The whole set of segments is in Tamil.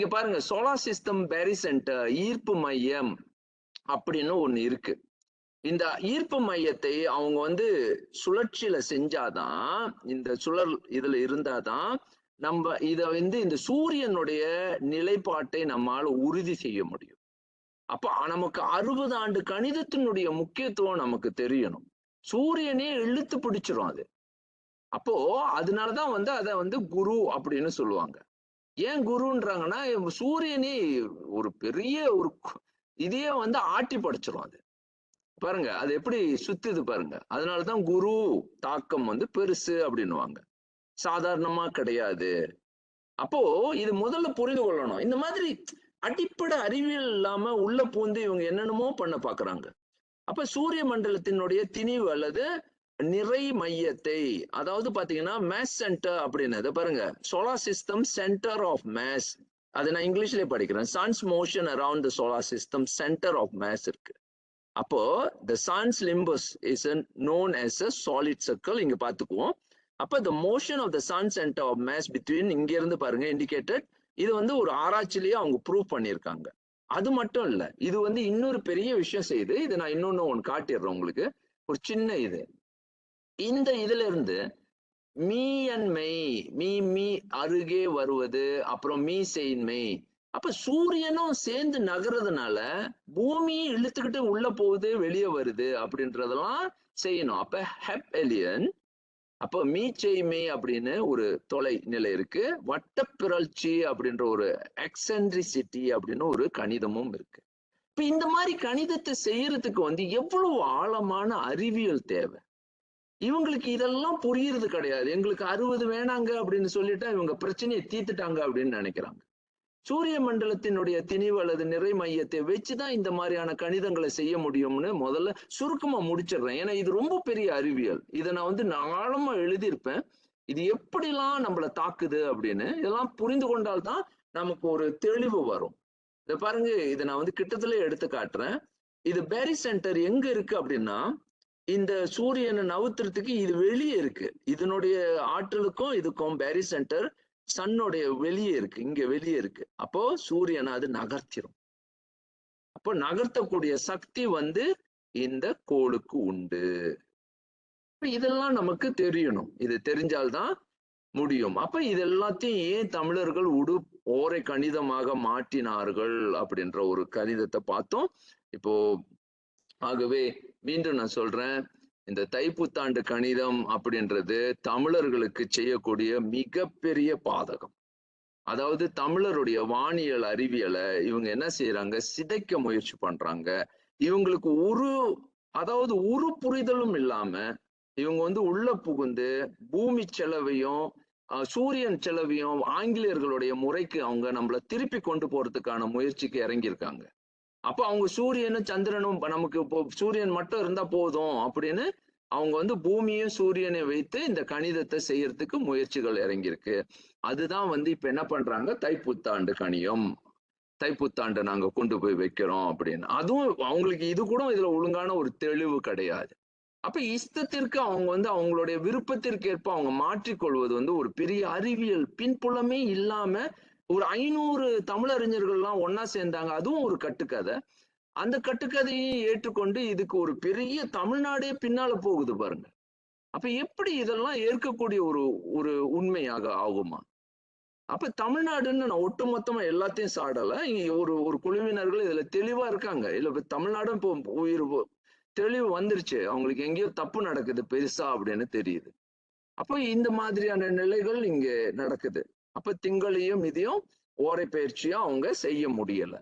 இங்க பாருங்க சோலார் சிஸ்டம் பேரி சென்டர் ஈர்ப்பு மையம் அப்படின்னு ஒண்ணு இருக்கு. இந்த ஈர்ப்பு மையத்தை அவங்க வந்து சுழற்சியில செஞ்சாதான் இந்த சுழல் இதுல இருந்தாதான் நம்ம இத வந்து இந்த சூரியனுடைய நிலைப்பாட்டை நம்மால உறுதி செய்ய முடியும். அப்ப நமக்கு அறுபது ஆண்டு கணிதத்தினுடைய முக்கியத்துவம் நமக்கு தெரியணும். சூரியனே இழுத்து பிடிச்சிரும் அது. அப்போ அதனாலதான் வந்து அதை வந்து குரு அப்படின்னு சொல்லுவாங்க. ஏன் குருன்றாங்கன்னா சூரியனே ஒரு பெரிய ஒரு இதையே வந்து ஆட்டி படைச்சிரும் அது. பாருங்க அது எப்படி சுத்துது பாருங்க. அதனாலதான் குரு தாக்கம் வந்து பெருசு அப்படின்னுவாங்க. சாதாரணமா கிடையாது. அப்போ இது முதல்ல புரிந்து கொள்ளணும். இந்த மாதிரி அடிப்படை அறிவியல் இல்லாம உள்ள பூந்து இவங்க என்னென்னமோ பண்ண பாக்குறாங்க. அப்ப சூரிய மண்டலத்தினுடைய திணிவு அல்லது நிறை மையத்தை அதாவது பாத்தீங்கன்னா மேஸ் சென்டர் அப்படின்னு பாருங்க. Solar system centre of mass அதை நான் இங்கிலீஷ்லயே படிக்கிறேன். Sun's motion around the solar system centre of mass இருக்கு. அப்போ the sun's limbus is known as a solid circle இங்க பாத்துக்குவோம். அப்ப the motion of the sun centre of mass between இங்க இருந்து பாருங்க இண்டிகேட்டட் இது வந்து ஒரு ஆராய்ச்சிலேயே அவங்க ப்ரூவ் பண்ணியிருக்காங்க. அது மட்டும் இல்ல இது வந்து இன்னொரு பெரிய விஷயம் செய்யுது இது நான் இன்னொன்னு ஒன்று காட்டிடுறேன் உங்களுக்கு. ஒரு சின்ன இது. இந்த இதுல இருந்து மீ அண்ட் மெய் மீ மீ அருகே வருவது அப்புறம் மீ அப்ப சூரியனும் சேர்ந்து நகர்றதுனால பூமி இழுத்துக்கிட்டு உள்ள போகுது வெளியே வருது அப்படின்றதெல்லாம் செய்யணும். அப்ப ஹெப் எலியன் அப்போ மீச்செய்மை அப்படின்னு ஒரு தொலை நிலை இருக்கு. வட்டப்பிறழ்ச்சி அப்படின்ற ஒரு எக்ஸென்ட்ரிசிட்டி அப்படின்னு ஒரு கணிதமும் இருக்கு. இப்ப இந்த மாதிரி கணிதத்தை செய்யறதுக்கு வந்து எவ்வளவு ஆழமான அறிவியல் தேவை? இவங்களுக்கு இதெல்லாம் புரியுறது கிடையாது. எங்களுக்கு அறுபது வேணாங்க அப்படின்னு சொல்லிட்டா இவங்க பிரச்சனையை தீர்த்துட்டாங்க அப்படின்னு நினைக்கிறாங்க. சூரிய மண்டலத்தினுடைய திணிவு அல்லது நிறை மையத்தை வச்சுதான் இந்த மாதிரியான கணிதங்களை செய்ய முடியும்னு முதல்ல சுருக்கமா முடிச்சிடுறேன். ஏன்னா இது ரொம்ப பெரிய அறிவியல். இதை நான் வந்து ஆழமா எழுதியிருப்பேன். இது எப்படிலாம் நம்மளை தாக்குது அப்படின்னு இதெல்லாம் புரிந்து கொண்டால்தான் நமக்கு ஒரு தெளிவு வரும். இதை பாருங்க இதை நான் வந்து கிட்டத்துல எடுத்து காட்டுறேன். இது பேரி சென்டர் எங்க இருக்கு அப்படின்னா இந்த சூரியனை நவுத்துறதுக்கு இது வெளியே இருக்கு. இதனுடைய ஆற்றலுக்கும் இதுக்கும் பேரி சென்டர் சன்னுடைய வெளியே இருக்கு. இங்க வெளியே இருக்கு. அப்போ சூரியனை அது நகர்த்திரும். அப்போ நகர்த்தக்கூடிய சக்தி வந்து இந்த கோளுக்கு உண்டு. இதெல்லாம் நமக்கு தெரியணும். இது தெரிஞ்சால்தான் முடியும். அப்ப இது எல்லாத்தையும் ஏன் தமிழர்கள் உடு ஓரை கணிதமாக மாற்றினார்கள் அப்படின்ற ஒரு கணிதத்தை பார்த்தோம். இப்போ ஆகவே மீண்டும் நான் சொல்றேன் இந்த தைப்புத்தாண்டு கணிதம் அப்படின்றது தமிழர்களுக்கு செய்யக்கூடிய மிகப்பெரிய பாதகம். அதாவது தமிழருடைய வானியல் அறிவியலை இவங்க என்ன செய்யறாங்க சிதைக்க முயற்சி பண்றாங்க. இவங்களுக்கு ஒரு அதாவது ஒரு புரிதலும் இல்லாம இவங்க வந்து உள்ள புகுந்து பூமி செலவையும் சூரியன் செலவையும் ஆங்கிலேயர்களுடைய முறைக்கு அவங்க நம்மள திருப்பி கொண்டு போறதுக்கான முயற்சிக்கு இறங்கியிருக்காங்க. அப்போ அவங்க சூரியனும் சந்திரனும் நமக்கு இப்போ சூரியன் மட்டும் இருந்தா போதும் அப்படின்னு அவங்க வந்து பூமியும் சூரியனை வைத்து இந்த கணிதத்தை செய்யறதுக்கு முயற்சிகள் இறங்கியிருக்கு. அதுதான் வந்து இப்ப என்ன பண்றாங்க? தைப்புத்தாண்டு கணியம். தைப்புத்தாண்டு நாங்க கொண்டு போய் வைக்கிறோம் அப்படின்னு. அதுவும் அவங்களுக்கு இது கூட இதுல ஒழுங்கான ஒரு தெளிவு கிடையாது. அப்ப இஷ்டத்திற்கு அவங்க வந்து அவங்களுடைய விருப்பத்திற்கு ஏற்ப அவங்க மாற்றிக்கொள்வது வந்து ஒரு பெரிய அறிவியல் பின்புலமே இல்லாம ஒரு ஐநூறு தமிழறிஞர்கள்லாம் ஒன்னா சேர்ந்தாங்க. அதுவும் ஒரு கட்டுக்கதை. அந்த கட்டுக்கதையும் ஏற்றுக்கொண்டு இதுக்கு ஒரு பெரிய தமிழ்நாடே பின்னால போகுது பாருங்க. அப்ப எப்படி இதெல்லாம் ஏற்கக்கூடிய ஒரு ஒரு உண்மையாக ஆகுமா? அப்ப தமிழ்நாடுன்னு நான் ஒட்டுமொத்தமா எல்லாத்தையும் சாடல. இங்க ஒரு ஒரு குழுவினர்கள் இதுல தெளிவா இருக்காங்க. இல்ல தமிழ்நாடும் இப்போ உயிர் தெளிவு வந்துருச்சு. அவங்களுக்கு எங்கேயோ தப்பு நடக்குது பெருசா அப்படின்னு தெரியுது. அப்போ இந்த மாதிரியான நிலைகள் இங்க நடக்குது. அப்ப திங்களையும் இதையும் ஓரை பயிற்சியா அவங்க செய்ய முடியல.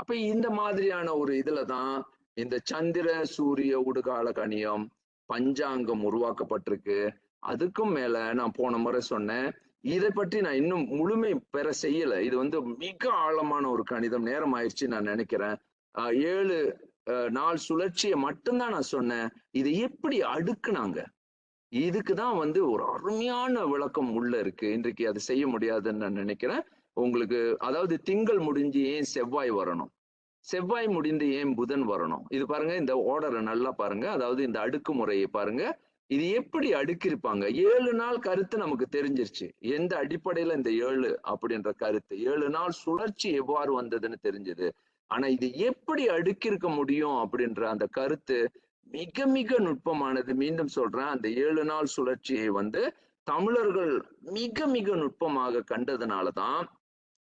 அப்ப இந்த மாதிரியான ஒரு இதுலதான் இந்த சந்திர சூரிய உடுகால கணியம் பஞ்சாங்கம் உருவாக்கப்பட்டிருக்கு. அதுக்கும் மேல நான் போன முறை சொன்னேன். இதை பற்றி நான் இன்னும் முழுமை பெற செய்யல. இது வந்து மிக ஆழமான ஒரு கணிதம். நேரம் ஆயிடுச்சு நான் நினைக்கிறேன். ஏழு நாள் சுழற்சியை மட்டும்தான் நான் சொன்னேன். இதை எப்படி அடுக்குனாங்க? இதுக்கு தான் வந்து ஒரு அருமையான விளக்கம் உள்ள இருக்கு. இன்றைக்கு அதை செய்ய முடியாதுன்னு நான் நினைக்கிறேன். உங்களுக்கு அதாவது திங்கள் முடிஞ்சு ஏன் செவ்வாய் வரணும்? செவ்வாய் முடிந்து ஏன் புதன் வரணும்? இது பாருங்க இந்த ஓர்டரை நல்லா பாருங்க. அதாவது இந்த அடுக்கு முறையை பாருங்க. இது எப்படி அடுக்கிருப்பாங்க ஏழு நாள் கருத்து நமக்கு தெரிஞ்சிருச்சு. எந்த அடிப்படையில இந்த ஏழு அப்படின்ற கருத்து? ஏழு நாள் சுழற்சி எவ்வாறு வந்ததுன்னு தெரிஞ்சது. ஆனா இது எப்படி அடுக்கியிருக்க முடியும் அப்படின்ற அந்த கருத்து மிக மிக நுட்பமானது. மீண்டும் சொல்றேன் அந்த ஏழு நாள் சுழற்சியை வந்து தமிழர்கள் மிக மிக நுட்பமாக கண்டதுனாலதான்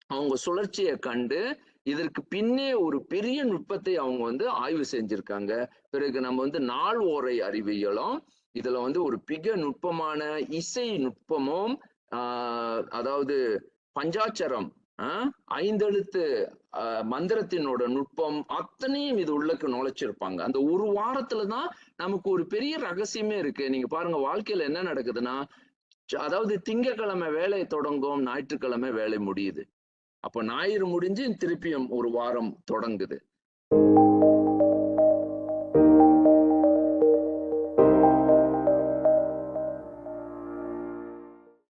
அவங்க சுழற்சியை கண்டு இதற்கு பின்னே ஒரு பெரிய நுட்பத்தை அவங்க வந்து ஆய்வு செஞ்சிருக்காங்க. பிறகு நம்ம வந்து நாள் ஓரை அறிவியலும் இதுல வந்து ஒரு மிக நுட்பமான இசை நுட்பமும் ஆஹ் அதாவது பஞ்சாட்சரம் ஆஹ் ஐந்தெழுத்து மந்திரத்தினோட நுட்பம் அத்தனையும் இது உள்ளக்கு நுழைச்சிருப்பாங்க அந்த ஒரு வாரத்துல தான் நமக்கு ஒரு பெரிய ரகசியமே இருக்கு. நீங்க பாருங்க வாழ்க்கையில என்ன நடக்குதுன்னா அதாவது திங்கட்கிழமை வேலை தொடங்கும் ஞாயிற்றுக்கிழமை வேலை முடியுது. அப்ப ஞாயிறு முடிஞ்சு திருப்பியும் ஒரு வாரம் தொடங்குது.